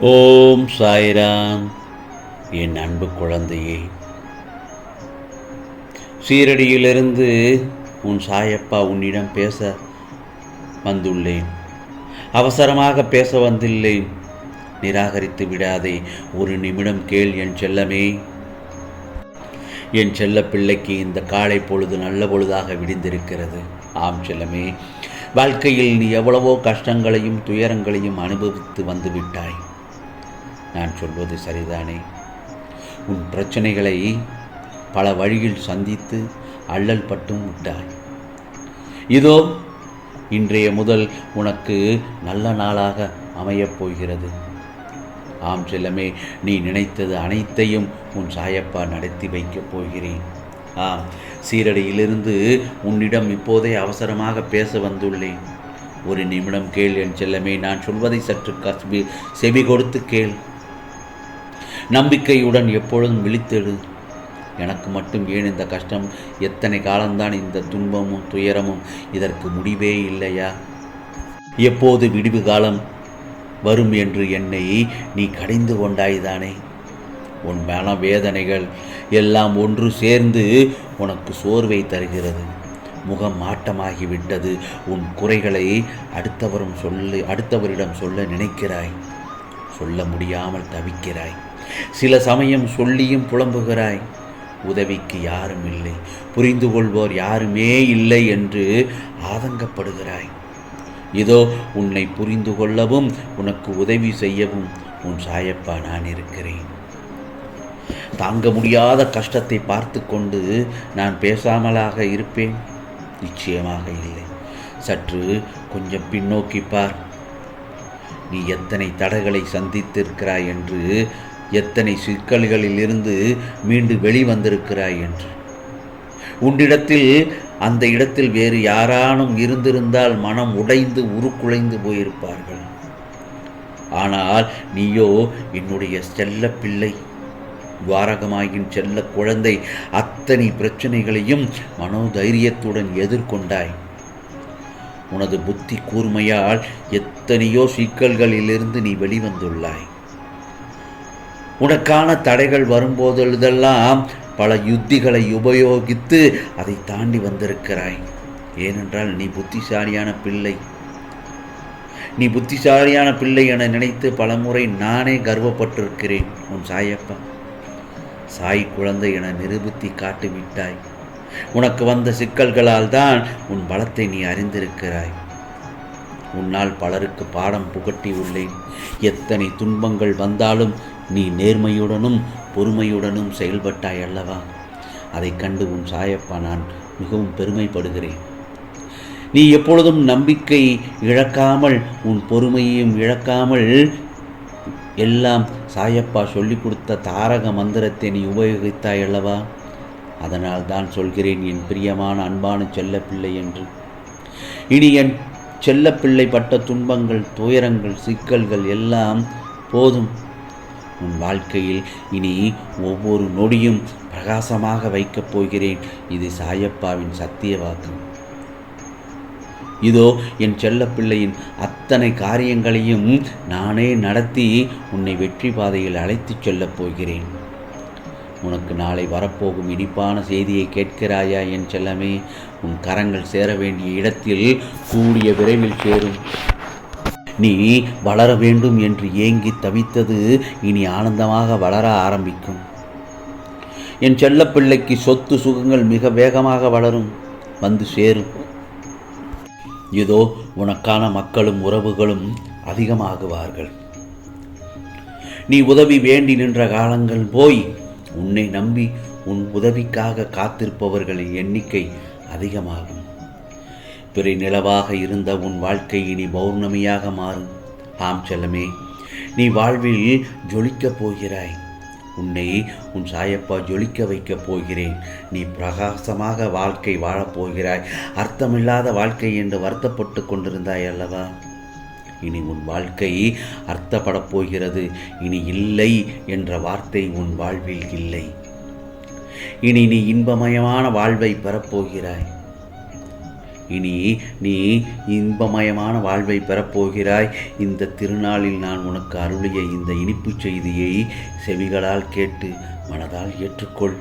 ஓம் சாய்ராம் என் அன்பு குழந்தையே. சீரடியிலிருந்து உன் சாயப்பா உன்னிடம் பேச வந்துள்ளேன். அவசரமாக பேச வந்துள்ளேன் நிராகரித்து விடாதே ஒரு நிமிடம் கேள் என் செல்லமே. என் செல்ல பிள்ளைக்கு இந்த காலை பொழுது நல்ல பொழுதாக விடிந்திருக்கிறது. ஆம் செல்லமே வாழ்க்கையில் நீ எவ்வளவோ கஷ்டங்களையும் துயரங்களையும் அனுபவித்து வந்து விட்டாய் நான் சொல்வது சரிதானே? உன் பிரச்சனைகளை பல வழியில் சந்தித்து அல்லல் பட்டும் விட்டாய். இதோ இன்றைய முதல் உனக்கு நல்ல நாளாக அமையப் போகிறது. ஆம் செல்லமே நீ நினைத்தது அனைத்தையும் உன் சாயப்பா நடத்தி வைக்கப் போகிறேன். ஆம் சீரடியிலிருந்து உன்னிடம் இப்போதே அவசரமாக பேச வந்துள்ளேன். ஒரு நிமிடம் கேள் என் செல்லமே நான் சொல்வதை சற்று கஸ்பி செவி கொடுத்து கேள். நம்பிக்கையுடன் எப்பொழுதும் விழித்தெடு எனக்கு மட்டும் ஏன் இந்த கஷ்டம்? எத்தனை காலம்தான் இந்த துன்பமும் துயரமும் இதற்கு முடிவே இல்லையா? எப்போது விடிவு காலம் வரும் என்று என்னை நீ கடிந்து கொண்டாய்தானே உன் மன வேதனைகள் எல்லாம் ஒன்று சேர்ந்து உனக்கு சோர்வை தருகிறது. முகம் மாட்டமாகிவிட்டது உன் குறைகளை அடுத்தவரும் சொல்லு அடுத்தவரிடம் சொல்ல நினைக்கிறாய். சொல்ல முடியாமல் தவிக்கிறாய். சில சமயம் சொல்லியும் புலம்புகிறாய். உதவிக்கு யாரும் இல்லை. புரிந்து கொள்வோர் யாருமே இல்லை என்று ஆதங்கப்படுகிறாய். இதோ உன்னை புரிந்து கொள்ளவும் உனக்கு உதவி செய்யவும் உன் சாயப்பா நான் இருக்கிறேன். தாங்க முடியாத கஷ்டத்தை பார்த்து கொண்டு நான் பேசாமலாக இருப்பேன். நிச்சயமாக இல்லை. சற்று கொஞ்சம் பின்னோக்கி பார். நீ எத்தனை தடைகளை சந்தித்திருக்கிறாய் என்று எத்தனை சிக்கல்களில் இருந்து மீண்டு வெளிவந்திருக்கிறாய் என்று. உன்னிடத்தில் அந்த இடத்தில் வேறு யாரானும் இருந்திருந்தால் மனம் உடைந்து உருக்குலைந்து போயிருப்பார்கள். ஆனால் நீயோ என்னுடைய செல்ல பிள்ளை. துவாரகமாயின் செல்ல குழந்தை அத்தனை பிரச்சனைகளையும் மனோதைரியத்துடன் எதிர்கொண்டாய். உனது புத்தி கூர்மையால் எத்தனையோ சிக்கல்களிலிருந்து நீ வெளிவந்துள்ளாய். உனக்கான தடைகள் வரும்போதெல்லாம் பல யுத்திகளை உபயோகித்து அதை தாண்டி வந்திருக்கிறாய். ஏனென்றால் நீ புத்திசாலியான பிள்ளை. நீ புத்திசாலியான பிள்ளை என நினைத்து பலமுறை நானே கர்வப்பட்டிருக்கிறேன் உன் சாயப்பா சாய் குழந்தை என நிரூபித்து காட்டிவிட்டாய். உனக்கு வந்த சிக்கல்களால் தான் உன் பலத்தை நீ அறிந்திருக்கிறாய். உன்னால் பலருக்கு பாடம் புகட்டி உள்ளேன். எத்தனை துன்பங்கள் வந்தாலும் நீ நேர்மையுடனும் பொறுமையுடனும் செயல்பட்டாய் அல்லவா? அதைக் கண்டு உன் சாயப்பா நான் மிகவும் பெருமைப்படுகிறேன். நீ எப்பொழுதும் நம்பிக்கை இழக்காமல் உன் பொறுமையையும் இழக்காமல் எல்லாம் சாயப்பா சொல்லிக் கொடுத்த தாரக மந்திரத்தை நீ உபயோகித்தாய் அல்லவா? அதனால் தான் சொல்கிறேன் என் பிரியமான அன்பான செல்லப்பிள்ளை என்று. இனி என் செல்லப்பிள்ளை பட்ட துன்பங்கள் துயரங்கள் சிக்கல்கள் எல்லாம் போதும். உன் வாழ்க்கையில் இனி ஒவ்வொரு நொடியும் பிரகாசமாக வைக்கப் போகிறேன். இது சாயப்பாவின் சத்திய வாக்கு. இதோ என் செல்லப்பிள்ளையின் அத்தனை காரியங்களையும் நானே நடத்தி உன்னை வெற்றி பாதையில் அழைத்துச் செல்லப் போகிறேன். உனக்கு நாளை வரப்போகும் இனிப்பான செய்தியை கேட்கிறாயா என் செல்லமே? உன் கரங்கள் சேர வேண்டிய இடத்தில் கூடிய விரைவில் சேரும். நீ வளர வேண்டும் என்று ஏங்கி தவித்தது இனி ஆனந்தமாக வளர ஆரம்பிக்கும். என் செல்லப்பிள்ளைக்கு சொத்து சுகங்கள் மிக வேகமாக வளரும் வந்து சேரும். இதோ உனக்கான மக்களும் உறவுகளும் அதிகமாகுவார்கள். நீ உதவி வேண்டி நின்ற காலங்கள் போய் உன்னை நம்பி உன் உதவிக்காக காத்திருப்பவர்களின் எண்ணிக்கை அதிகமாகும். பிறை நிலவாக இருந்த உன் வாழ்க்கை இனி பௌர்ணமியாக மாறும். ஆம் செல்லமே நீ வாழ்வில் ஜொலிக்கப் போகிறாய். உன்னை உன் சாயப்பா ஜொலிக்க வைக்கப் போகிறேன். நீ பிரகாசமாக வாழ்க்கை வாழப்போகிறாய் அர்த்தமில்லாத வாழ்க்கை என்று வருத்தப்பட்டு கொண்டிருந்தாய் அல்லவா? இனி உன் வாழ்க்கை அர்த்தப்படப் போகிறது. இனி இல்லை என்ற வார்த்தை உன் வாழ்வில் இல்லை. இனி நீ இன்பமயமான வாழ்வை பெறப்போகிறாய் இனி நீ இன்பமயமான வாழ்வை பெறப்போகிறாய். இந்த திருநாளில் நான் உனக்கு அருளிய இந்த இனிப்புச் செய்தியை செவிகளால் கேட்டு மனதால் ஏற்றுக்கொள்.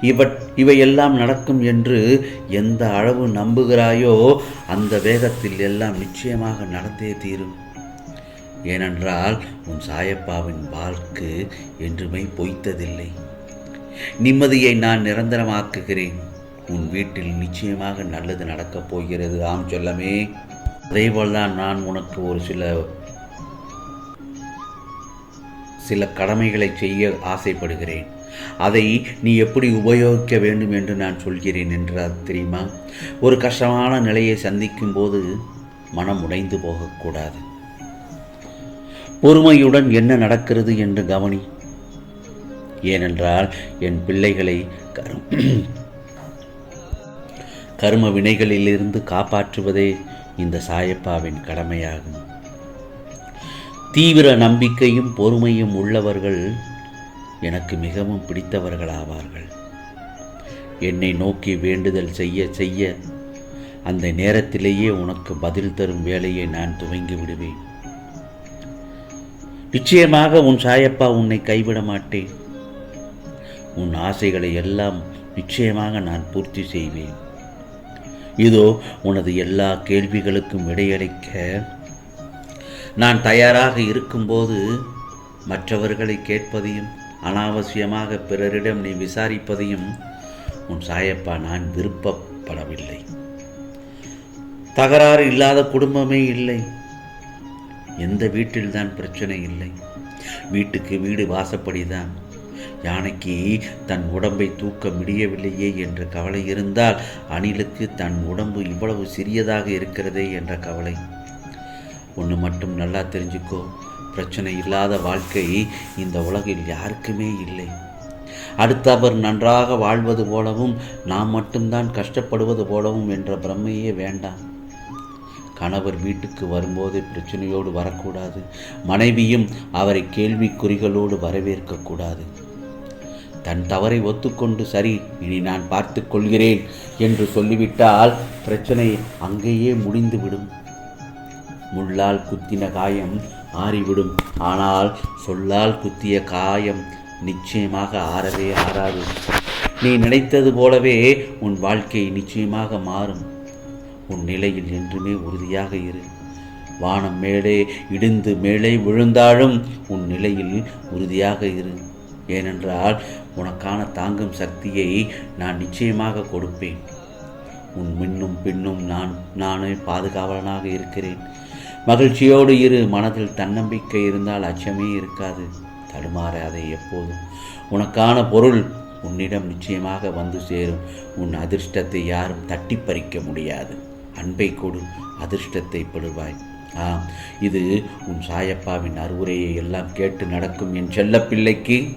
இவற் இவையெல்லாம் நடக்கும் என்று எந்த அளவு நம்புகிறாயோ அந்த வேகத்தில் எல்லாம் நிச்சயமாக நடந்தே தீரும். ஏனென்றால் உன் சாயப்பாவின் வாழ்க்கு என்றுமே பொய்த்ததில்லை. நிம்மதியை நான் நிரந்தரமாக்குகிறேன். உன் வீட்டில் நிச்சயமாக நல்லது நடக்கப் போகிறது. ஆம் சொல்லமே. அதேபோல்தான் நான் உனக்கு ஒரு சில சில கடமைகளை செய்ய ஆசைப்படுகிறேன். அதை நீ எப்படி உபயோகிக்க வேண்டும் என்று நான் சொல்கிறேன் என்றால் தெரியுமா? ஒரு கஷ்டமான நிலையை சந்திக்கும் போது மனம் உடைந்து போகக்கூடாது. பொறுமையுடன் என்ன நடக்கிறது என்று கவனி. ஏனென்றால் என் பிள்ளைகளை கரும கர்ம வினைகளிலிருந்து காப்பாற்றுவதே இந்த சாயப்பாவின் கடமையாகும். தீவிர நம்பிக்கையும் பொறுமையும் உள்ளவர்கள் எனக்கு மிகவும் பிடித்தவர்களாவார்கள். என்னை நோக்கி வேண்டுதல் செய்ய செய்ய அந்த நேரத்திலேயே உனக்கு பதில் தரும் வேலையை நான் துவங்கி விடுவேன். நிச்சயமாக உன் சாயப்பா உன்னை கைவிட மாட்டேன். உன் ஆசைகளை எல்லாம் நிச்சயமாக நான் பூர்த்தி செய்வேன். இதோ உனது எல்லா கேள்விகளுக்கும் விடையளிக்க நான் தயாராக இருக்கும்போது மற்றவர்களை கேட்பதையும் அனாவசியமாக பிறரிடம் நீ விசாரிப்பதையும் உன் சாயப்பா நான் விருப்பப்படவில்லை. தகராறு இல்லாத குடும்பமே இல்லை. எந்த வீட்டில்தான் பிரச்சனை இல்லை. வீட்டுக்கு வீடு வாசப்படிதான். யானைக்கு தன் உடம்பை தூக்க முடியவில்லையே என்ற கவலை இருந்தால் அணிலுக்கு தன் உடம்பு இவ்வளவு சிறியதாக இருக்கிறதே என்ற கவலை. ஒன்று மட்டும் நல்லா தெரிஞ்சுக்கோ. பிரச்சனை இல்லாத வாழ்க்கை இந்த உலகில் யாருக்குமே இல்லை. அடுத்தவர் நன்றாக வாழ்வது போலவும் நாம் மட்டும்தான் கஷ்டப்படுவது போலவும் என்ற பிரம்மையே வேண்டாம். கணவர் வீட்டுக்கு வரும்போது பிரச்சனையோடு வரக்கூடாது. மனைவியும் அவரை கேள்விக்குறிகளோடு வரவேற்கக்கூடாது. தன் தவறை ஒத்துக்கொண்டு சரி இனி நான் பார்த்து கொள்கிறேன் என்று சொல்லிவிட்டால் பிரச்சனை அங்கேயே முடிந்துவிடும். முள்ளால் குத்தின காயம் ஆறிவிடும். ஆனால் சொல்லால் குத்திய காயம் நிச்சயமாக ஆறவே ஆறாது. நீ நினைத்தது போலவே உன் வாழ்க்கை நிச்சயமாக மாறும். உன் நிலையில் என்றுமே உறுதியாக இரு. வானம் மேலே இடிந்து மேலே விழுந்தாலும் உன் நிலையில் உறுதியாக இரு. ஏனென்றால் உனக்கான தாங்கும் சக்தியை நான் நிச்சயமாக கொடுப்பேன். உன் மின்னும் பின்னும் நான் நானே பாதுகாவலனாக இருக்கிறேன். மகிழ்ச்சியோடு இரு மனதில் தன்னம்பிக்கை இருந்தால் அச்சமே இருக்காது. தடுமாறாதே எப்போதும். உனக்கான பொருள் உன்னிடம் நிச்சயமாக வந்து சேரும். உன் அதிர்ஷ்டத்தை யாரும் தட்டி பறிக்க முடியாது. அன்பை கொடு அதிர்ஷ்டத்தை பெறுவாய். ஆம் இது உன் சாயப்பாவின் அறிவுரையை எல்லாம் கேட்டு நடக்கும் என் செல்லப்பிள்ளைக்கு